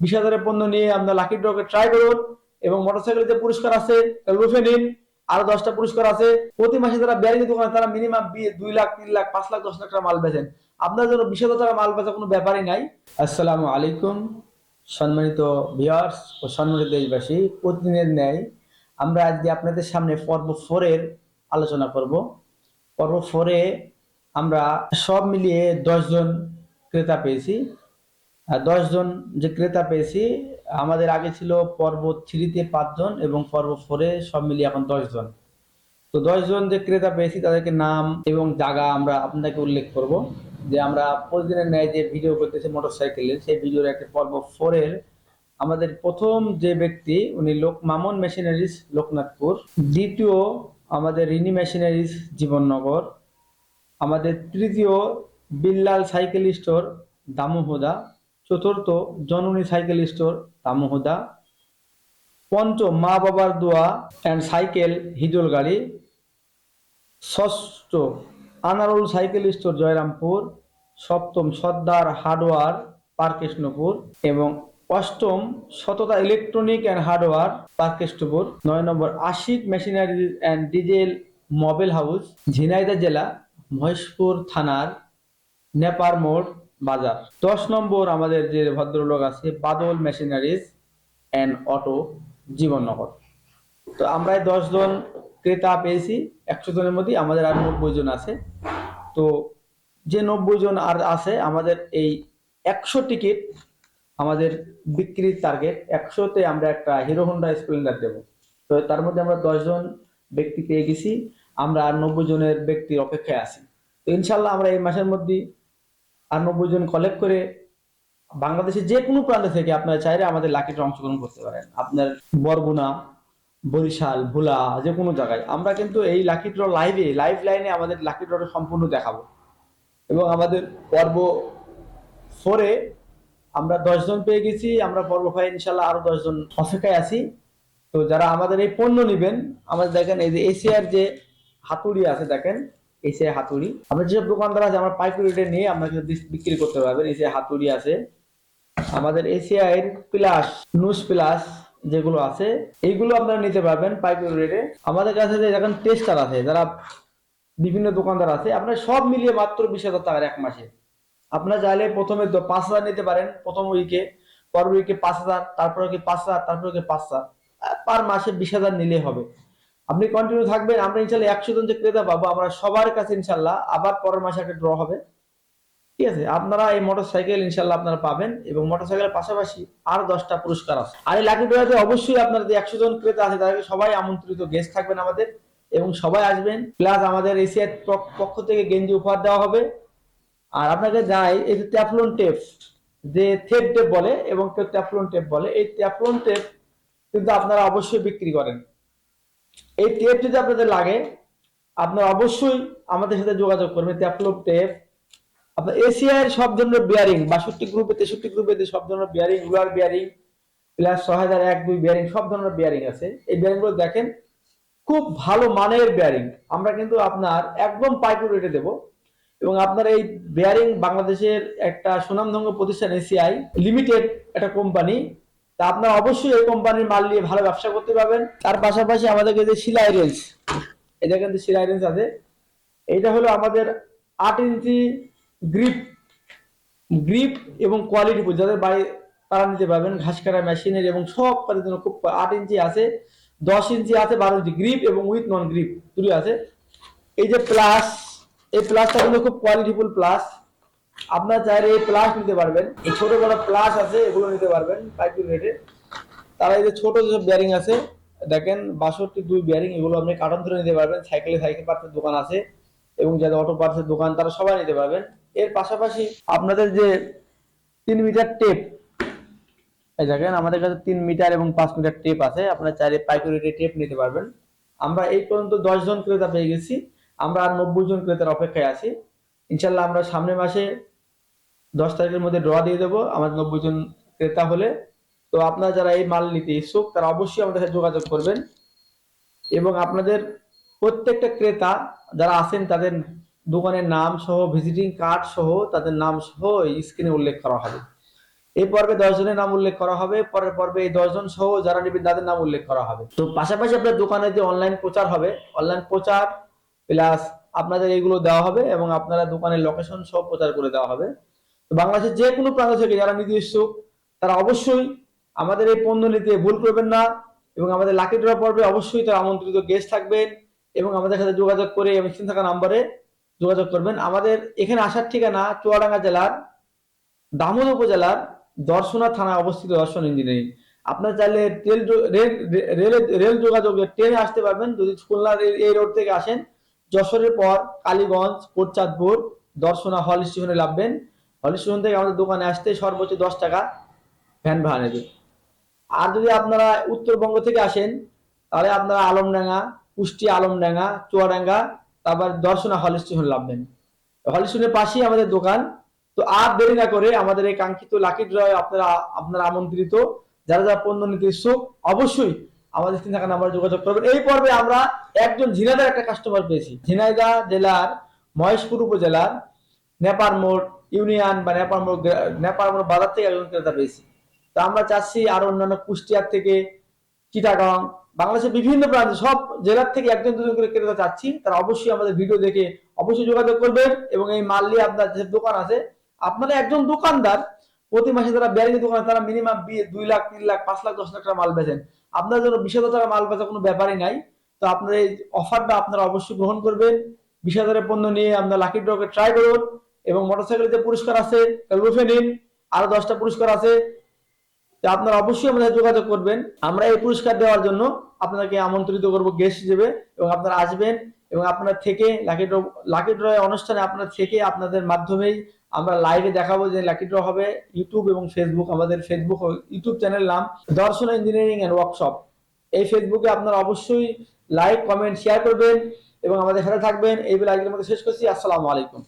বিশ হাজারের পণ্য নিয়ে আপনার লাকি ড্রকে ট্রাই করুন এবং মোটরসাইকেলে যে পুরস্কার আছে লুফে নিন। আরও দশটা পুরস্কার আছে। প্রতি মাসে যারা ব্যারিং দোকানে তারা মিনিমাম দুই লাখ, তিন লাখ, পাঁচ লাখ, দশ লাখ টাকা মাল বেচেন। আপনার জন্য বিশ হাজার টাকা মাল বেচা কোনো ব্যাপারই নাই। আসসালামু আলাইকুম, সম্মানিত ভিউয়ার্স ও সম্মানিত দেশবাসী, প্রতিদিনের ন্যায় আমরা আজকে আপনাদের সামনে পর্ব ফোরের আলোচনা করব। পর্ব ফোরে আমরা সব মিলিয়ে দশজন ক্রেতা পেয়েছি। দশজন যে ক্রেতা পেয়েছি, আমাদের আগে ছিল পর্ব থ্রিতে পাঁচজন এবং পর্ব ফোরে সব মিলিয়ে এখন দশজন। তো দশজন যে ক্রেতা পেয়েছি, তাদেরকে নাম এবং জায়গা আমরা আপনাকে উল্লেখ করব যে আমরা প্রতিদিনের ন্যায় যে ভিডিও করতেছি মোটরসাইকেলের সেই ভিডিওর একটা পর্ব ফোরের আমাদের প্রথম যে ব্যক্তি, উনি লোক মামুন মেশিনারিজ, লোকনাথপুর। দ্বিতীয় আমাদের রিনি মেশিনারিজ, জীবননগর। আমাদের তৃতীয় বিল্লাল সাইকেল স্টোর, দামোহদা। চতুর্থ জননী সাইকেল স্টোর, দামোহদা। পঞ্চম মা বাবার দোয়া অ্যান্ড সাইকেল, হিজল গাড়ি। ষষ্ঠ আনারুল সাইকেল স্টোর, জয়রামপুর। সপ্তম সর্দার হার্ডওয়ার পার্কেশনপুর এবং অষ্টম সততা ইলেকট্রনিক অ্যান্ড হার্ডওয়ার পার্কেশনপুর নয় number Ashik machinery and diesel mobile house Jhenaida জেলা, মহেশপুর থানার, নেপার মোড়। বাজার। দশ নম্বর আমাদের যে ভদ্রলোক আছে, Badal machineries and auto Jibannagar. তো আমরা এই দশজন ক্রেতা পেয়েছি, একশো জনের মধ্যে আমাদের আর নব্বই জন আছে। তো যে নব্বই জন আর আছে, আমাদের এই একশো টিকিট আমাদের বিক্রির টার্গেট একশোতে আমরা একটা হিরো হোন্ডা স্প্লেন্ডার দেবো। তো তার মধ্যে আমরা দশজন ব্যক্তি পেয়ে গেছি। আমরা আর নব্বই জনের ব্যক্তির অপেক্ষায় আছি। তো ইনশাল্লাহ আমরা এই মাসের মধ্যে আর নব্বই জন কালেক্ট করে বাংলাদেশের যে কোনো প্রান্ত থেকে আপনারা চাইলে আমাদের লাকিতে অংশগ্রহণ করতে পারেন। আপনার বরগুনা, বরিশাল, ভোলা, যে কোনো জায়গায়। আমরা কিন্তু এই লাকি ড্র লাইভে লাইভ লাইনে আমাদের লাকি ড্রটা সম্পূর্ণ দেখাবো। এবং আমাদের পর্ব ফোরে আমরা দশজন পেয়ে গেছি। আমরা পর্ব ফাই ইনশাল্লাহ আরও দশজন অপেক্ষায় আছি। তো যারা আমাদের এই পণ্য নিবেন, আমাদের দেখেন এই যে এশিয়ার যে হাতুড়ি আছে, দেখেন এশিয়া হাতুড়ি। আমরা যেসব দোকানদার আছে, আমরা পাইকারি রেটে নিয়ে আমরা বিক্রি করতে পারবেন। এশিয়া হাতুড়ি আছে, আমাদের এশিয়ার প্লাস নুস প্লাস যেগুলো আছে, এইগুলো আপনারা নিতে পারবেন পাইকারি রেটে আমাদের কাছে যে এখন টেস্টার আছে, যারা বিভিন্ন দোকানদার আছে, আপনারা সব মিলিয়ে মাত্র বিশ হাজার টাকার এক মাসে। আপনারা চাইলে প্রথমে পাঁচ হাজার নিতে পারেন, প্রথম উইকে পর উইকে পাঁচ হাজার, তারপর উইকে পাঁচ হাজার, তারপর উইকে পাঁচ হাজার। পার মাসে বিশ হাজার নিলে হবে। আপনি কন্টিনিউ থাকবেন, আমরা ইনশাল্লাহ একশো জন যে ক্রেতা পাবো, আমরা সবার কাছে ইনশাল্লাহ আবার পরের মাসে একটা ড্র হবে। ঠিক আছে? আপনারা এই মোটরসাইকেল ইনশাল্লাহ আপনারা পাবেন এবং মোটরসাইকেলের পাশাপাশি আর দশটা পুরস্কার আছে। আর এই লাকি ড্রতে অবশ্যই আপনার যে একশো জন ক্রেতা আছে, তাদেরকে সবাই আমন্ত্রিত গেস্ট থাকবেন আমাদের এবং সবাই আসবেন। প্লাস আমাদের এশিয়ার পক- পক্ষ থেকে গেঞ্জি উপহার দেওয়া হবে। আর আপনাকে জানাই এই যে ট্যাফলন টেপ যে থেপ টেপ বলে এবং কেউ ট্যাফলন টেপ বলে, এই ট্যাফলন টেপ কিন্তু আপনারা অবশ্যই বিক্রি করেন। এই টেপ যদি আপনাদের লাগে, আপনারা অবশ্যই আমাদের সাথে যোগাযোগ করবেন ট্যাফলন টেপ আপনার এশিয়ার সব ধরনের বিয়ারিং বাষট্টি গ্রুপে তেষট্টি গ্রুপে সব ধরনের বিয়ারিং রুলার বিয়ারিং প্লাস ছয় হাজার এক, দুই বিয়ারিং সব ধরনের বিয়ারিং আছে। এই বিয়ারিংগুলো দেখেন, খুব ভালো মানের বিয়ারিং আমরা কিন্তু আপনার একদম পাইকারি রেটে দেবো। এবং আপনার এই বেয়ারিং বাংলাদেশের একটা সুনামধন্য প্রতিষ্ঠান এসিআই লিমিটেড একটা কোম্পানি তা আপনারা অবশ্যই এই কোম্পানির মাল নিয়ে ভালো ব্যবসা করতে পারবেন। তার পাশাপাশি আমাদের কাছে সিলাই রেঞ্জ এটা কিন্তু সিলাই রেঞ্জ আছে। এইটা হলো আমাদের আট ইঞ্চি গ্রিপ গ্রিপ এবং কোয়ালিটি যাদের বাড়ি তারা নিতে পারবেন। ঘাস কাটা মেশিনের এবং সব কাজের জন্য খুব আট ইঞ্চি আছে, দশ ইঞ্চি আছে, বারো ইঞ্চি। গ্রিপ এবং উইথ নন গ্রিপ দুটোই আছে। এই যে প্লাস এই প্লাসটা কিন্তু খুব কোয়ালিটিফুল প্লাস আপনার চাইলে এই প্লাস নিতে পারবেন। এই ছোট বড় প্লাস আছে, এগুলো নিতে পারবেন পাইকারি রেটে তারা এই যে ছোট যেসব বিয়ারিং আছে, দেখেন বাষট্টি দুই বিয়ারিং এগুলো আপনি কার্টন ধরে নিতে পারবেন সাইকেলে সাইকেল পার্টসের দোকান আছে, এবং যাদের অটো পার্টসের দোকান, তারা সবাই নিতে পারবেন। এর পাশাপাশি আপনাদের যে তিন মিটার টেপ এই দেখেন আমাদের কাছে তিন মিটার এবং পাঁচ মিটার টেপ আছে, আপনার চাইলে পাইকারি টেপ নিতে পারবেন। আমরা এই পর্যন্ত দশ জন ক্রেতা পেয়ে গেছি, আমরা আর নব্বই জন ক্রেতার অপেক্ষায় আছি। ইনশাল্লাহ আমরা সামনের মাসে দশ তারিখের মধ্যে ড্র দিয়ে দেবো আমাদের নব্বই জন ক্রেতা হলে। তো আপনারা যারা এই মাল নিতে ইচ্ছুক, তারা অবশ্যই আমাদের সাথে যোগাযোগ করবেন। এবং আপনাদের প্রত্যেকটা ক্রেতা যারা আছেন, তাদের দোকানের নাম সহ ভিজিটিং কার্ড সহ, তাদের নাম সহ স্ক্রিনে উল্লেখ করা হবে। এই পর্বে দশ জনের নাম উল্লেখ করা হবে, পরের পর্বে এই দশজন সহ যারা নেবেন, তাদের নাম উল্লেখ করা হবে। তো পাশাপাশি আপনার দোকানে যে অনলাইন প্রচার হবে অনলাইন প্রচার প্লাস আপনাদের এগুলো দেওয়া হবে এবং আপনারা দোকানের লোকেশন সব প্রচার করে দেওয়া হবে। তো বাংলাদেশের যে কোনো প্রান্ত থেকে যারা ইচ্ছুক তারা অবশ্যই আমাদের এই পণ্য নিতে ভুল করবেন না এবং আমাদের লাকি ড্র পর্বে অবশ্যই তারা আমন্ত্রিত গেস্ট থাকবেন এবং আমাদের সাথে যোগাযোগ করে এবং থাকা নাম্বারে যোগাযোগ করবেন। আমাদের এখানে আসার ঠিকানা চুয়াডাঙ্গা জেলার দামোদ উপজেলার দর্শনা থানা অবস্থিত দর্শন ইঞ্জিনিয়ারিং। আপনার চাইলে রেল রেল যোগাযোগে ট্রেনে আসতে পারবেন। যদি খুলনার এই রোড থেকে আসেন যশোরের পর কালীগঞ্জ, কোটচাঁদপুর, দর্শনা হল স্টেশনে নামবেন। হল স্টেশন থেকে আমাদের দোকানে আসতে সর্বোচ্চ দশ টাকা ভ্যান ভাড়া নেবে। আর যদি আপনারা উত্তরবঙ্গ থেকে আসেন, তাহলে আপনারা আলমডাঙ্গা কুষ্টিয়া আলমডাঙ্গা, চুয়াডাঙ্গা, তারপর দর্শনা হল স্টেশন লাভবেন হল স্টেশনের পাশেই আমাদের দোকান। তো আর দেরি না করে আমাদের এই কাঙ্ক্ষিত লাকি ড্রয় আপনারা আপনারা আমন্ত্রিত। যারা যারা পণ্য নিতে ইচ্ছুক, অবশ্যই আমাদের স্ক্রিন থাকা নাম্বারে যোগাযোগ করবেন। এই পর্বে আমরা একজন ঝিনাইদার একটা কাস্টমার পেয়েছি। ঝিনাইদা জেলার মহেশপুর উপজেলার নেপার মোড় ইউনিয়ন বা নেপার মোড় নেপার মোড় বাজার থেকে একজন ক্রেতা পেয়েছি। তো আমরা চাচ্ছি আর অন্যান্য কুষ্টিয়ার থেকে চিটাগাং, বাংলাদেশের বিভিন্ন প্রান্তে সব জেলার থেকে একজন দুজন করে ক্রেতা চাচ্ছি। তারা অবশ্যই আমাদের ভিডিও দেখে অবশ্যই যোগাযোগ করবেন এবং এই মাল নিয়ে আপনার যে দোকান আছে আপনারা একজন দোকানদার, প্রতি মাসে যারা ব্যাংকের দোকান তারা মিনিমাম দুই লাখ, তিন লাখ, পাঁচ লাখ, দশ লাখ টাকা মাল বেচেন। আপনার জন্য বিশ হাজার টাকা মাল বাজার কোনো ব্যাপারই নাই। তো আপনার এই অফারটা আপনারা অবশ্যই গ্রহণ করবেন। বিশ হাজারের পণ্য নিয়ে আপনার লাকি ড্রকে ট্রাই করুন এবং মোটরসাইকেলের যে পুরস্কার আছে রুফে নিন। আরও দশটা পুরস্কার আছে। আপনারা অবশ্যই আমাদের যোগাযোগ করবেন। আমরা এই পুরস্কার দেওয়ার জন্য আপনাকে আমন্ত্রিত করব গেস্ট হিসেবে এবং আপনারা আসবেন। এবং আপনার থেকে লাকি ড্র লাকি ড্র অনুষ্ঠানে আপনার থেকে আপনাদের মাধ্যমেই আমরা লাইভে দেখাবো যে লাকি ড্র হবে ইউটিউব এবং ফেসবুক আমাদের ফেসবুক ইউটিউব চ্যানেল নাম দর্শন ইঞ্জিনিয়ারিং এন্ড ওয়ার্কশপ এই ফেসবুকে আপনারা অবশ্যই লাইক কমেন্ট শেয়ার করবেন এবং আমাদের সাথে থাকবেন। এই বলে আজকের মধ্যে শেষ করছি। আসসালামু আলাইকুম।